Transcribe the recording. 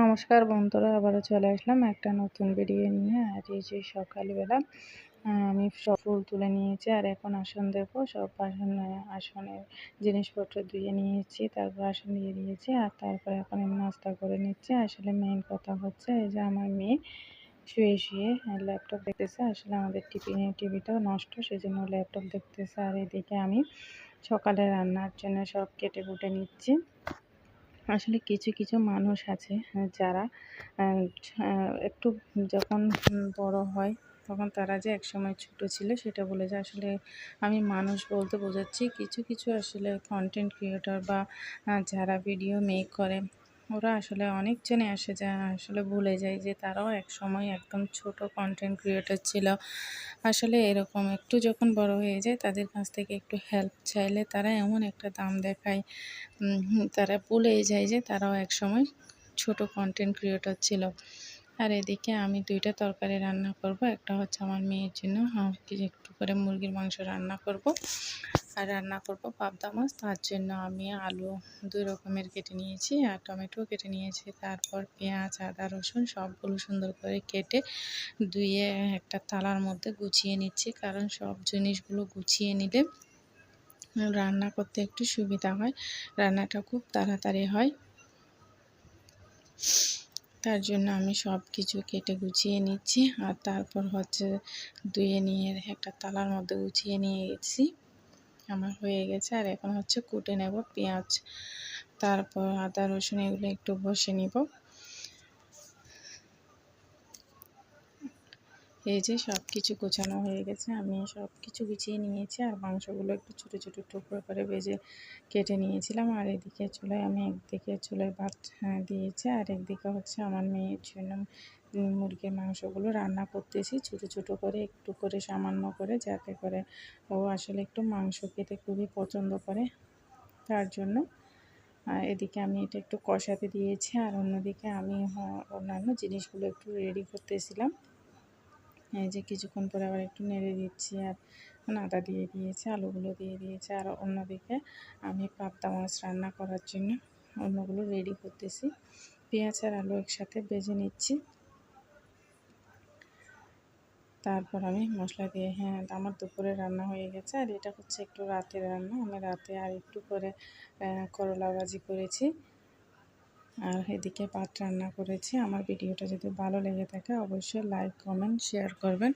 নমস্কার বন্ধুরা, আবারও চলে আসলাম একটা নতুন ভিডিও নিয়ে। আর এই যে সকালবেলা আমি সব ফুল তুলে নিয়েছি আর এখন আসন দেবো সব আসন, আসনের জিনিসপত্র ধুয়ে নিয়েছি, তারপর আসন দিয়ে দিয়েছি আর তারপরে এখন আমি নাস্তা করে নিচ্ছি। আসলে মেইন কথা হচ্ছে এই যে আমার মেয়ে শুয়ে শুয়ে ল্যাপটপ দেখতেছে। আসলে আমাদের টিভি টিভিটাও নষ্ট সেই জন্য ল্যাপটপ দেখতেছে। আর এদিকে আমি সকালে রান্নার জন্য সব কেটে কুটে নিচ্ছি। আসলে কিছু কিছু মানুষ আছে যারা একটু যখন বড় হয়, তখন তারা যে একসময় ছোট ছিল সেটা বলে যে আসলে আমি মানুষ বলতে বোঝাচ্ছি। কিছু কিছু আসলে কন্টেন্ট ক্রিয়েটর বা যারা ভিডিও মেক করে ওরা আসলে অনেকজনে আসে যা আসলে ভুলে যায় যে তারাও এক সময় একদম ছোট কন্টেন্ট ক্রিয়েটর ছিল। আসলে এরকম একটু যখন বড় হয়ে যায় তাদের কাছ থেকে একটু হেল্প চাইলে তারা এমন একটা দাম দেখায়। তারা ভুলে যায় যে তারাও এক সময় ছোট কন্টেন্ট ক্রিয়েটর ছিল। আর এদিকে আমি দুইটা তরকারি রান্না করব। একটা হচ্ছে আমার মেয়ের জন্য। একটু করে মুরগির মাংস রান্না করব। আর রান্না করব পাবদা মাছ। তার জন্য আমি আলু দুই রকমের কেটে নিয়েছি। আর টমেটো কেটে নিয়েছি। তারপর পেঁয়াজ, আদা, রসুন সবগুলো সুন্দর করে কেটে ধুয়ে একটা তালার মধ্যে গুছিয়ে নিচ্ছি। কারণ সব জিনিসগুলো গুছিয়ে নিলে রান্না করতে একটু সুবিধা হয়। রান্নাটা খুব তাড়াতাড়ি হয়। তার জন্য আমি সব কিছু কেটে গুছিয়ে নিচ্ছি আর তারপর হচ্ছে ধুয়ে নিয়ে একটা তালার মধ্যে গুছিয়ে নিয়ে গেছি আমার হয়ে গেছে আর এখন হচ্ছে কুটে নেব পেঁয়াজ। তারপর আদা রসুন এগুলো একটু বসে নিব। এই যে সব কিছু গোছানো হয়ে গেছে আমি সব কিছু গুছিয়ে নিয়েছি আর মাংসগুলো একটু ছোটো ছোটো টুকরো করে ভেজে কেটে নিয়েছিলাম। আর এদিকে চুলায় আমি একদিকে চুলায় ভাত হ্যাঁ, দিয়েছি আর একদিকে হচ্ছে আমার মেয়ের জন্য মুরগির মাংসগুলো রান্না করতেছি। ছোটো ছোটো করে একটু করে সামান্য করে যাতে করে ও আসলে একটু মাংস খেতে খুবই পছন্দ করে তার জন্য। এদিকে আমি এটা একটু কষাতে দিয়েছি আর অন্যদিকে আমি অন্যান্য জিনিসগুলো একটু রেডি করতেছিলাম। এই যে কিছুক্ষণ পরে আবার একটু নেড়ে দিচ্ছি আর আদা দিয়ে দিয়েছি, আলুগুলো দিয়ে দিয়েছি আর অন্যদিকে আমি পাবদা মাছ রান্না করার জন্য অন্যগুলো রেডি করতেছি। পেঁয়াজ আর আলু একসাথে বেজে নিচ্ছি। তারপর আমি মশলা দিয়ে হ্যাঁ আমার দুপুরে রান্না হয়ে গেছে আর এটা হচ্ছে একটু রাতের রান্না। আমি রাতে আর একটু করে করলা ভাজি করেছি। আর এদিকে ভাত রান্না করেছি। আমার ভিডিওটা যদি ভালো লেগে থাকে, অবশ্যই লাইক কমেন্ট শেয়ার করবেন।